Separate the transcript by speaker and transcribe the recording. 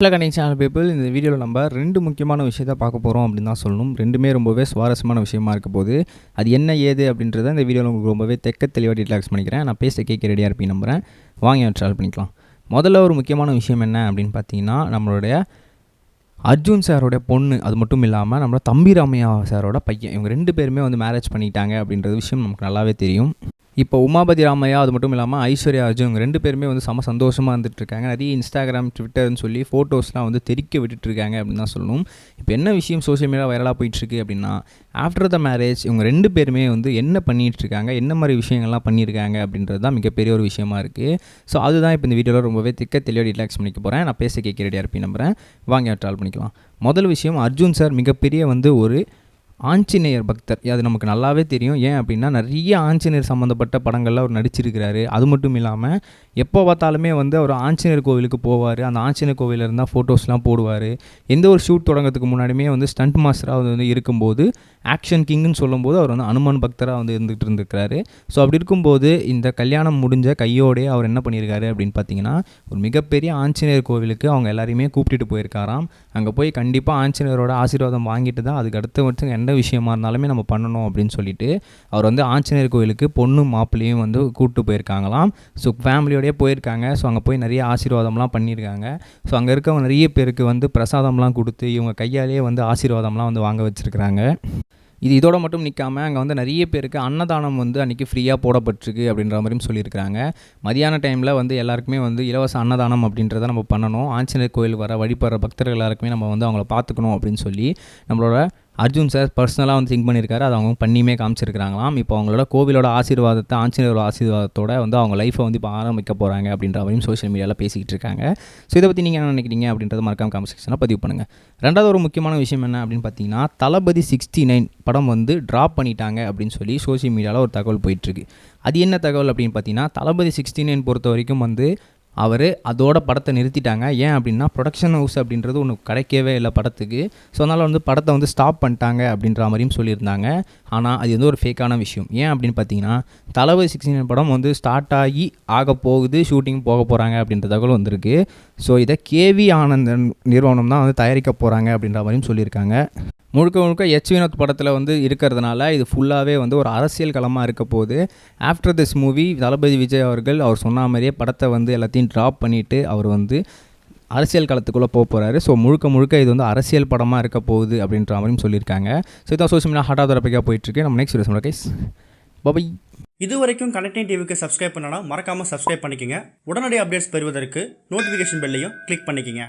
Speaker 1: Hello connect channel people இந்த வீடியோவில் நம்ம ரெண்டு முக்கியமான விஷயத்த பார்க்க போகிறோம் அப்படின்னு தான் சொல்லணும். ரெண்டுமே ரொம்பவே சுவாரஸ்யமான விஷயமா இருக்க போது அது என்ன ஏது அப்படின்றத இந்த வீடியோவில் உங்களுக்கு ரொம்பவே தெக்க தெளிவாக டீட்டெயில்ஸ் பண்ணிக்கிறேன். நான் பேச கேட்க ரெடியாக இருப்பேன் நம்புகிறேன் வாங்கி ட்ராவல் பண்ணிக்கலாம். முதல்ல ஒரு முக்கியமான விஷயம் என்ன அப்படின்னு பார்த்தீங்கன்னா நம்மளுடைய அர்ஜுன் சாரோட பொண்ணு அது மட்டும் இல்லாமல் நம்மளோட தம்பி ராமையா சாரோட பையன். இவங்க ரெண்டு பேருமே வந்து மேரேஜ் பண்ணிட்டாங்க அப்படின்றது விஷயம் நமக்கு நல்லாவே தெரியும். இப்போ உமாபதி ராமையா அது மட்டும் இல்லாமல் ஐஸ்வர்யா அர்ஜுன் ரெண்டு பேருமே வந்து செம சந்தோஷமாக இருந்துட்டு இருக்காங்க நிறைய இன்ஸ்டாகிராம் ட்விட்டர்னு சொல்லி ஃபோட்டோஸ்லாம் வந்து தெரிக்க விட்டுட்டு இருக்காங்க அப்படின்னு தான் சொல்லணும். இப்போ என்ன விஷயம் சோஷியல் மீடியா வைரலாக போயிட்டுருக்கு அப்படின்னா ஆஃப்டர் த மேரேஜ் இவங்க ரெண்டு பேருமே வந்து என்ன பண்ணிகிட்ருக்காங்க இருக்காங்க என்ன மாதிரி விஷயங்கள்லாம் பண்ணியிருக்காங்க அப்படின்றது தான் மிகப்பெரிய ஒரு விஷயமா இருக்குது ஸோ அதுதான் இப்போ இந்த வீடியோவில் ரொம்பவே திக்க தெளிவாக ரிலாக்ஸ் பண்ணிக்க போகிறேன் நான் பேச கேட்க ரெடியாக இருப்பேன் நம்புறேன் வாங்க ட்ரால் பண்ணிக்கலாம். முதல் விஷயம் அர்ஜுன் சார் மிகப்பெரிய வந்து ஒரு ஆஞ்சநேயர் பக்தர். அது நமக்கு நல்லாவே தெரியும். ஏன் அப்படின்னா நிறைய ஆஞ்சநேயர் சம்மந்தப்பட்ட படங்கள்லாம் அவர் நடிச்சிருக்கிறாரு. அது மட்டும் இல்லாமல் எப்போ பார்த்தாலுமே வந்து அவர் ஆஞ்சநேயர் கோவிலுக்கு போவார். அந்த ஆஞ்சநேயர் கோவிலில் இருந்தால் ஃபோட்டோஸ்லாம் போடுவார். எந்த ஒரு ஷூட் தொடங்கிறதுக்கு முன்னாடியுமே வந்து ஸ்டண்ட் மாஸ்டராக வந்து இருக்கும்போது ஆக்ஷன் கிங்னு சொல்லும்போது அவர் வந்து அனுமன் பக்தராக வந்து இருந்துகிட்டு இருந்திருக்கிறாரு. ஸோ அப்படி இருக்கும்போது இந்த கல்யாணம் முடிஞ்ச கையோடே அவர் என்ன பண்ணியிருக்காரு அப்படின்னு பார்த்தீங்கன்னா ஒரு மிகப்பெரிய ஆஞ்சநேயர் கோவிலுக்கு அவங்க எல்லாரையுமே கூப்பிட்டுட்டு போயிருக்காராம். அங்கே போய் கண்டிப்பாக ஆஞ்சநேயரோட ஆசீர்வாதம் வாங்கிட்டு தான் அதுக்கு அடுத்த வருஷம் என்ன எந்த விஷயமா இருந்தாலுமே நம்ம பண்ணணும் அப்படின்னு சொல்லிட்டு அவர் வந்து ஆஞ்சநேயர் கோயிலுக்கு பொண்ணு மாப்பிள்ளையும் வந்து கூப்பிட்டு போயிருக்காங்களாம். ஸோ ஃபேமிலியோடய போயிருக்காங்க. ஸோ அங்கே போய் நிறைய ஆசீர்வாதம்லாம் பண்ணியிருக்காங்க. ஸோ அங்கே இருக்கவங்க நிறைய பேருக்கு வந்து பிரசாதம்லாம் கொடுத்து இவங்க கையாலேயே வந்து ஆசீர்வாதம்லாம் வந்து வாங்க வச்சுருக்கிறாங்க. இது இதோட மட்டும் நிற்காம அங்கே வந்து நிறைய பேருக்கு அன்னதானம் வந்து அன்றைக்கி ஃப்ரீயாக போடப்பட்டிருக்கு அப்படின்ற மாதிரியும் சொல்லியிருக்கிறாங்க. மதியான டைமில் வந்து எல்லாருக்குமே வந்து இலவச அன்னதானம் அப்படின்றத நம்ம பண்ணணும். ஆஞ்சநேயர் கோயில் வர வழிபடுற பக்தர்கள் எல்லாருக்குமே நம்ம வந்து அவங்கள பார்த்துக்கணும் அப்படின்னு சொல்லி நம்மளோட அர்ஜுன் சார் பர்சனலாக வந்து திங்க் பண்ணியிருக்காரு அதை அவங்க பண்ணியுமே காமிச்சிருக்கிறாங்களாம். இப்போ அவங்களோட கோவிலோட ஆசீர்வாதத்தை ஆஞ்சநேயரோட ஆசீர்வாதத்தோட வந்து அவங்க லைஃப்பை வந்து இப்போ ஆரம்பிக்க போகிறாங்க அப்படின்ற மாதிரியும் சோஷியல் மீடியாவில் பேசிக்கிட்டு இருக்காங்க. ஸோ இதை பற்றி நீங்கள் என்ன நினைக்கிறீங்க அப்படின்றத மறக்காம காமெண்ட் செக்ஷனில் பதிவு பண்ணுங்கள் ரெண்டாவது ஒரு முக்கியமான விஷயம் என்ன அப்படின்னு பார்த்தீங்கன்னா தளபதி சிக்ஸ்டி நைன் படம் வந்து ட்ராப் பண்ணிட்டாங்க அப்படின்னு சொல்லி சோஷியல் மீடியாவில் ஒரு தகவல் போயிட்டுருக்கு அது என்ன தகவல் அப்படின்னு பார்த்தீங்கன்னா தளபதி சிக்ஸ்டி நைன் பொறுத்த வரைக்கும் வந்து அவர் அதோட படத்தை நிறுத்திட்டாங்க. ஏன் அப்படின்னா ப்ரொடக்ஷன் ஹவுஸ் அப்படின்றது ஒன்று கிடைக்கவே இல்லை படத்துக்கு. ஸோ அதனால் வந்து படத்தை வந்து ஸ்டாப் பண்ணிட்டாங்க அப்படின்ற மாதிரியும் சொல்லியிருந்தாங்க. ஆனால் அது வந்து ஒரு ஃபேக்கான விஷயம். ஏன் அப்படின்னு பார்த்தீங்கன்னா தளபதி சிக்ஸ்டின் படம் வந்து ஸ்டார்ட் ஆகி ஆக போகுது ஷூட்டிங் போக போகிறாங்க அப்படின்ற தகவல் வந்திருக்கு. ஸோ இதை கேவி ஆனந்தன் நிறுவனம் தான் வந்து தயாரிக்க போகிறாங்க அப்படின்ற மாதிரியும் சொல்லியிருக்காங்க. முழுக்க முழுக்க எச் வினோத் படத்தில் வந்து இருக்கிறதுனால இது ஃபுல்லாகவே வந்து ஒரு அரசியல் களமாக இருக்க போது after this movie Thalapathy Vijay அவர்கள் அவர் சொன்ன மாதிரியே படத்தை வந்து எல்லாத்தையும் ட்ராப் பண்ணிவிட்டு அவர் வந்து அரசியல் களத்துக்குள்ளே போக போகிறாரு ஸோ முழுக்க முழுக்க இது வந்து அரசியல் படமாக இருக்க போகுது அப்படின்ற மாதிரியும் சொல்லியிருக்காங்க. ஸோ இதான் சோசியல் மீடியா ஹாட்டாக தரப்பிக்காக போயிட்டுருக்கு. நம்ம நெக்ஸ்ட் வீடியோ கைஸ் பபை
Speaker 2: இது வரைக்கும் கனெக்டிங் டிவிக்கு சப்ஸ்கிரைப் பண்ணனா மறக்காமல் சப்ஸ்கிரைப் பண்ணிக்கங்க. உடனடி அப்டேட்ஸ் பெறுவதற்கு நோட்டிஃபிகேஷன் பெல்லையும் கிளிக் பண்ணிக்கங்க.